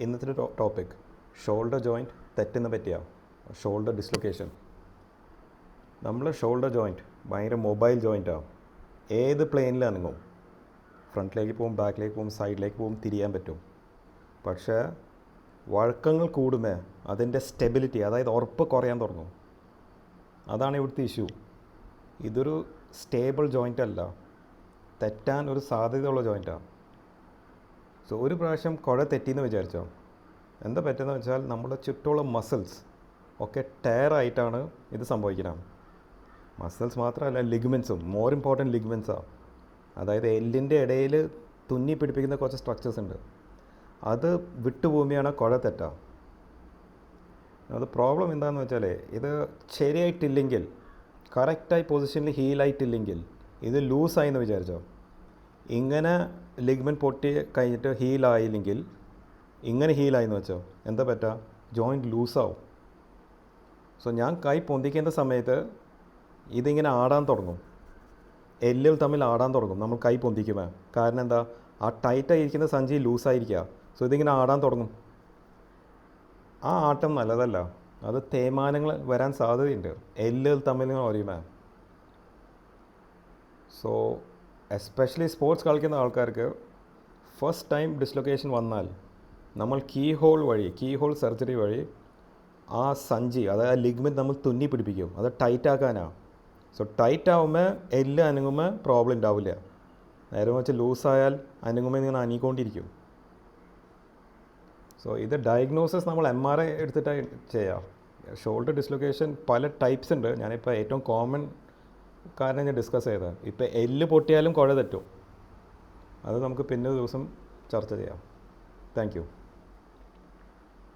ഇന്നത്തെ ഒരു topic shoulder joint തെറ്റുന്ന പറ്റിയാണ് ഷോൾഡർ ഡിസ്ലൊക്കേഷൻ നമ്മൾ ഷോൾഡർ ജോയിന്റ് ഭയങ്കര മൊബൈൽ ജോയിന്റാണ് ഏത് പ്ലെയിനിലാണെങ്കിലും ഫ്രണ്ടിലേക്ക് പോകും ബാക്കിലേക്ക് പോകും സൈഡിലേക്ക് പോകും തിരിയാൻ പറ്റും. പക്ഷേ വഴക്കങ്ങൾ കൂടുമേ അതിന്റെ സ്റ്റെബിലിറ്റി അതായത് ഉറപ്പ് കുറയാൻ തുടങ്ങും. അതാണ് ഇവിടുത്തെ ഇഷ്യൂ ഇതൊരു സ്റ്റേബിൾ ജോയിന്റ് അല്ല. തെറ്റാൻ ഒരു സാധ്യതയുള്ള ജോയിന്റാണ് സോ ഒരു പ്രാവശ്യം കുഴ തെറ്റിയെന്ന് വിചാരിച്ചോ? എന്താ പറ്റുന്നത് വെച്ചാൽ നമ്മുടെ ചുറ്റുമുള്ള മസിൽസ് ഒക്കെ ടയറായിട്ടാണ് ഇത് സംഭവിക്കുന്നത്. മസിൽസ് മാത്രമല്ല ലിഗ്മെൻസും മോർ ഇമ്പോർട്ടന്റ് ലിഗ്മെൻസാണ് അതായത് എല്ലിന്റെ ഇടയിൽ തുന്നി പിടിപ്പിക്കുന്ന കുറച്ച് സ്ട്രക്ചേഴ്സ് ഉണ്ട്. അത് വിട്ടുപോകുമ്പോഴാണ് കുഴ തെറ്റാ. അത് പ്രോബ്ലം എന്താണെന്ന് വെച്ചാൽ ഇത് ശരിയായിട്ടില്ലെങ്കിൽ കറക്റ്റായി പൊസിഷനിൽ ഹീലായിട്ടില്ലെങ്കിൽ ഇത് ലൂസായി എന്ന് വിചാരിച്ചോ? ഇങ്ങനെ ലിഗ്മെന്റ് പൊട്ടി കഴിഞ്ഞിട്ട് ഹീലായില്ലെങ്കിൽ ഇങ്ങനെ ഹീലായി എന്ന് വെച്ചോ? എന്താ പറ്റുക ജോയിന്റ് ലൂസാവും സോ ഞാൻ കൈ പൊന്തിക്കേണ്ട സമയത്ത് ഇതിങ്ങനെ ആടാൻ തുടങ്ങും. എല്ലുകൾ തമ്മിൽ ആടാൻ തുടങ്ങും. നമ്മൾ കൈ പൊന്തിക്കുമ്പോൾ കാരണം എന്താ? ആ ടൈറ്റായിരിക്കുന്ന സഞ്ചി ലൂസായിരിക്കുക സോ ഇതിങ്ങനെ ആടാൻ തുടങ്ങും. ആ ആട്ടം നല്ലതല്ല. അത് തേയ്മാനങ്ങൾ വരാൻ സാധ്യതയുണ്ട്. എല്ലുകൾ തമ്മിൽ ഒരയുമേ സോ എസ്പെഷ്യലി സ്പോർട്സ് കളിക്കുന്ന ആൾക്കാർക്ക് ഫസ്റ്റ് ടൈം ഡിസ്ലൊക്കേഷൻ വന്നാൽ നമ്മൾ കീ ഹോൾ വഴി കീ ഹോൾ സർജറി വഴി ആ സഞ്ചി അതായത് ആ ലിഗ്മെന്റ് നമ്മൾ തുന്നി പിടിപ്പിക്കും. അത് ടൈറ്റ് ആക്കാനാണ് സോ ടൈറ്റ് ആവുമ്പോൾ എല്ല് അനങ്ങുമ്പോൾ പ്രോബ്ലം ഉണ്ടാവില്ല. നേരെ വെച്ച് ലൂസായാൽ അനങ്ങുമ്പോൾ ഇങ്ങനെ അനങ്ങിക്കൊണ്ടിരിക്കും. സോ ഇത് ഡയഗ്നോസിസ് നമ്മൾ എം ആർ ഐ എടുത്തിട്ട് ചെയ്യാം. ഷോൾഡർ ഡിസ്ലൊക്കേഷൻ പല ടൈപ്സ് ഉണ്ട്. ഞാനിപ്പോൾ ഏറ്റവും കോമൺ കാരണം ഞാൻ ഡിസ്കസ് ചെയ്തത് ഇപ്പോൾ എല്ല് പൊട്ടിയാലും കുഴ തെറ്റും. അത് നമുക്ക് പിന്നെ ദിവസം ചർച്ച ചെയ്യാം. താങ്ക്